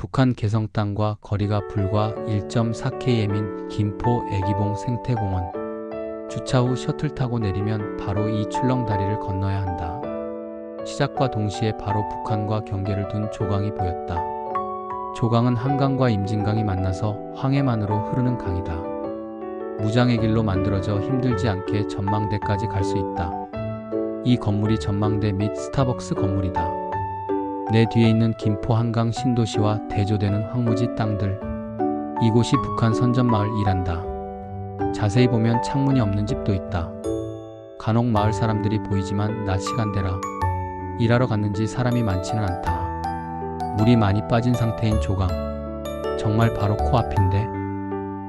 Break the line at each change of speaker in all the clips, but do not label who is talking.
북한 개성 땅과 거리가 불과 1.4km인 김포 애기봉 생태공원. 주차 후 셔틀 타고 내리면 바로 이 출렁다리를 건너야 한다. 시작과 동시에 바로 북한과 경계를 둔 조강이 보였다. 조강은 한강과 임진강이 만나서 황해만으로 흐르는 강이다. 무장의 길로 만들어져 힘들지 않게 전망대까지 갈 수 있다. 이 건물이 전망대 및 스타벅스 건물이다. 내 뒤에 있는 김포 한강 신도시와 대조되는 황무지 땅들. 이곳이 북한 선전마을이란다. 자세히 보면 창문이 없는 집도 있다. 간혹 마을 사람들이 보이지만 낮 시간대라 일하러 갔는지 사람이 많지는 않다. 물이 많이 빠진 상태인 조강. 정말 바로 코앞인데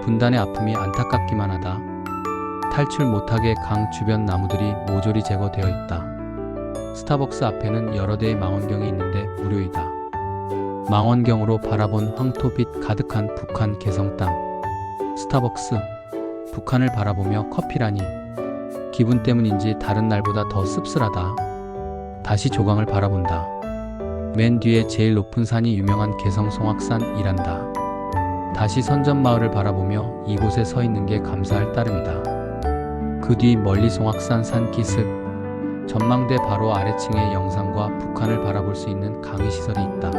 분단의 아픔이 안타깝기만 하다. 탈출 못하게 강 주변 나무들이 모조리 제거되어 있다. 스타벅스 앞에는 여러 대의 망원경이 있는데 무료이다. 망원경으로 바라본 황토빛 가득한 북한 개성 땅. 스타벅스. 북한을 바라보며 커피라니. 기분 때문인지 다른 날보다 더 씁쓸하다. 다시 조강을 바라본다. 맨 뒤에 제일 높은 산이 유명한 개성 송악산이란다. 다시 선전마을을 바라보며 이곳에 서 있는 게 감사할 따름이다. 그 뒤 멀리 송악산 산기슭, 전망대 바로 아래층에 영상과 북한을 바라볼 수 있는 강의 시설이 있다.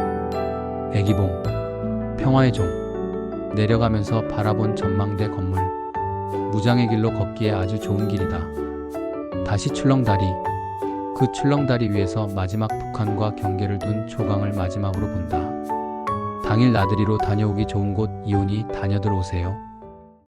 애기봉, 평화의 종, 내려가면서 바라본 전망대 건물, 무장의 길로 걷기에 아주 좋은 길이다. 다시 출렁다리, 그 출렁다리 위에서 마지막 북한과 경계를 둔 조강을 마지막으로 본다. 당일 나들이로 다녀오기 좋은 곳 이온이 다녀들 오세요.